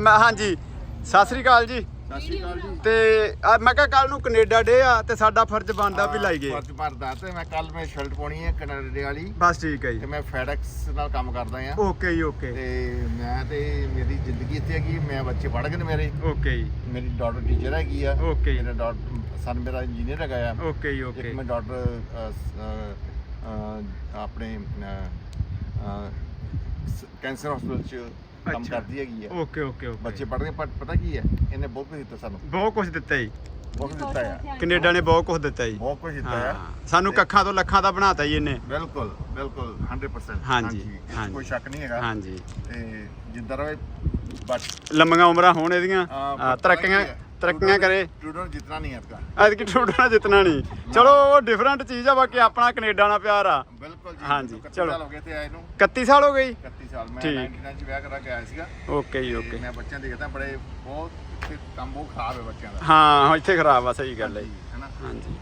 ਮੈਂ ਹਾਂਜੀ ਸਤਿ ਸ੍ਰੀ ਅਕਾਲ ਜੀ। ਸਤਿ ਸ਼੍ਰੀ ਅਕਾਲ ਜੀ। ਤੇ ਆ ਮੈਂ ਕਿਹਾ ਕੱਲ ਨੂੰ ਕੈਨੇਡਾ ਡੇ ਆ ਤੇ ਸਾਡਾ ਫਰਜ਼ ਬਣਦਾ ਵੀ ਲਾਈਏ। ਫਰਜ਼ ਭਰਦਾ ਤੇ ਮੈਂ ਕੱਲ ਮੈਂ ਸ਼ਰਟ ਪਾਉਣੀ ਹੈ ਕੈਨੇਡਾ ਵਾਲੀ। ਬਸ ਠੀਕ ਹੈ ਤੇ ਜੀ ਮੈਂ ਫੈਡੈਕਸ ਨਾਲ ਕੰਮ ਕਰਦਾ ਆ। ਓਕੇ ਜੀ ਓਕੇ। ਤੇ ਮੈਂ ਤੇ ਮੇਰੀ ਜ਼ਿੰਦਗੀ ਇੱਥੇ ਹੈਗੀ ਮੈਂ ਬੱਚੇ ਪੜ੍ਹ ਗਏ ਨੇ ਮੇਰੇ। ਓਕੇ ਜੀ। ਮੇਰੀ ਡਾਟਰ ਟੀਚਰ ਹੈਗੀ ਆ। Okay. ਮੇਰਾ ਡਾਟਰ ਸਨ ਮੇਰਾ ਇੰਜੀਨੀਅਰ ਹੈਗਾ ਆ। ਓਕੇ ਜੀ ਓਕੇ। ਮੈਂ ਡਾਟਰ ਆਪਣੇ ਕੈਂਸਰ ਹਸਪੀਟਲ ਚ ਕੰਮ ਅੱਛਾ। ਕਰਦੀ ਹੈਗੀ ਆ। Okay okay okay. ਬੱਚੇ ਪੜ੍ਹ ਰਹੇ ਪਰ ਪਤਾ ਕੀ ਹੈ ਇਹਨੇ ਬਹੁਤ ਕੁਝ ਦਿੱਤਾ ਸਾਨੂੰ। ਬਹੁਤ ਕੁਝ ਦਿੱਤਾ ਜੀ। ਬਹੁਤ ਕੁਝ ਦਿੱਤਾ ਆ। ਕੈਨੇਡਾ ਨੇ ਬਹੁਤ ਕੁਝ ਦਿੱਤਾ ਜੀ। ਬਹੁਤ ਕੁਝ ਦਿੱਤਾ ਹਾਂ ਸਾਨੂੰ ਕੱਖਾਂ ਤੋਂ ਲੱਖਾਂ ਦਾ ਬਣਾਤਾ ਜੀ ਇਹਨੇ। ਬਿਲਕੁਲ ਬਿਲਕੁਲ 100% ਹਾਂਜੀ, ਇਹ 'ਚ ਹਾਂਜੀ। ਕੋਈ ਸ਼ੱਕ ਨਹੀਂ ਹੈਗਾ। ਹਾਂਜੀ। ਤੇ ਜਿੰਦਾ ਰਵੇ ਬਸ ਲੰਮੀਆਂ ਉਮਰਾਂ ਹੋਣ ਇਹਦੀਆਂ। ਹਾਂ, ਹਾਂ, ਪਤਾ ਤਰੱਕੀਆਂ ਕੀ ਹੈ, ਤਰੱਕੀਆਂ ਕਰੇ। ਟੂਡੋ ਨੂੰ ਜਿੱਤਣਾ ਨਹੀਂ ਆਪਕਾ। ਐਤਕੀ ਟੁੱਟਣਾ ਜਿੱਤਣਾ ਨਹੀਂ। ਚਲੋ ਉਹ ਡਿਫਰੈਂਟ ਚੀਜ਼ ਆ ਬਾਕੀ ਆਪਣਾ ਕੈਨੇਡਾ ਨਾਲ ਪਿਆਰ ਆ। ਬਿਲਕੁਲ ਜੀ ਹਾਂਜੀ, ਮੈਨੂੰ 31 ਚਲੋ। ਸਾਲ ਹੋ ਗਏ ਤੇ ਆਏ ਨੂੰ। 31 ਸਾਲ ਹੋ ਗਈ 31 ਸਾਲ ਮੈਂ ਠੀਕ। 99 ਚ ਵਿਆਹ ਕਰਾ ਕੇ ਆਇਆ ਸੀਗਾ। ਓਕੇ ਜੀ ਓਕੇ। ਮੈਂ ਬੱਚਿਆਂ ਦੇਖਦਾ ਬੜੇ ਬਹੁਤ ਕੰਮ ਬਹੁਤ ਖਰਾਬ ਹੈ ਬੱਚਿਆਂ ਦਾ। ਹਾਂ ਇੱਥੇ ਖਰਾਬ ਆ ਸਹੀ ਗੱਲ ਹੈ ਜੀ। ਹੈਨਾ ਹਾਂਜੀ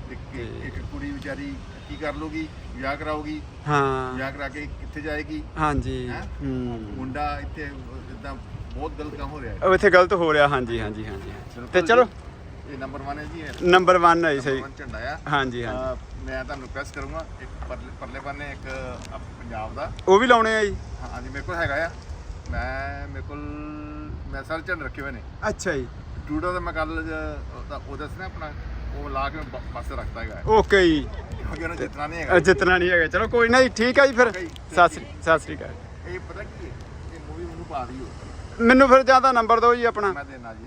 ਇੱਕ ਕੁੜੀ ਵਿਚਾਰੀ ਕੀ ਕਰ ਲੂਗੀ ਵਿਆਹ ਕਰਾਊਗੀ ਹਾਂ। ਵਿਆਹ ਕਰਾ ਕੇ ਕਿੱਥੇ ਜਾਏਗੀ ਹਾਂਜੀ ਹੈਂ? ਹੂੰ। ਮੁੰਡਾ ਇੱਥੇ ਇਦਾਂ ਬਹੁਤ ਗਲਤ ਕੰਮ ਹੋ ਰਿਹਾ ਹੈ। ਉਹ ਇੱਥੇ ਗਲਤ ਹੋ ਰਿਹਾ ਹਾਂਜੀ ਹਾਂਜੀ ਹਾਂਜੀ। ਤੇ ਚਲੋ। ਜੀ, ਇਹ ਨੰਬਰ 1 ਹੈ ਜੀ ਇਹ। ਨੰਬਰ 1 ਹੈ ਜੀ ਸਹੀ। ਝੰਡਾ ਆ। ਹਾਂਜੀ ਹਾਂਜੀ। ਅਹ ਮੈਂ ਤੁਹਾਨੂੰ ਰਿਕਵੈਸਟ ਕਰੂੰਗਾ ਇੱਕ ਪਰਲੇ ਪਰਲੇ ਬੰਨੇ ਇੱਕ ਅਹ ਪੰਜਾਬ ਦਾ। ਉਹ ਵੀ ਲਾਉਣੇ ਆ ਜੀ। ਹਾਂ, ਹਾਂਜੀ ਮੇਰੇ ਕੋਲ ਹੈਗਾ ਆ। ਮੈਂ ਮੇਰੇ ਕੋਲ ਮੈਂ ਸਾਰੇ ਝੰਡੇ ਰੱਖੇ ਹੋਏ ਨੇ। ਅੱਛਾ ਜੀ। ਟੂਡੋ ਦਾ ਮੈਂ ਕੱਲ ਉਹਦਾ ਸੀ ਨਾ ਆਪਣਾ ਉਹ ਲਾ ਕੇ ਬ- ਪਾਸੇ ਰੱਖਦਾ ਹੈਗਾ। ਓਕੇ ਜੀ। ਕਿਉਂਕਿ ਉਹਨੇ ਜਿੱਤਣਾ ਨਹੀਂ ਹੈਗਾ। ਜਿੱਤਣਾ ਨਹੀਂ ਹੈਗਾ। ਚਲੋ ਕੋਈ ਨਾ ਜੀ ਠੀਕ ਆ ਜੀ ਫਿਰ। ਜੀ, ਸਤਿ ਸ੍ਰੀ ਸਤਿ ਸ੍ਰੀ ਅਕਾਲ। ਇਹ ਪਤਾ ਕੀ ਹੈ? ਇਹ ਮੂਵੀ ਮੈਨੂੰ ਪਾ ਦਿਓ। ਮੈਨੂੰ ਫਿਰ ਜ਼ਿਆਦਾ ਨੰਬਰ ਦਿਓ ਜੀ ਆਪਣਾ। ਮੈਂ ਦੇਣਾ ਜੀ।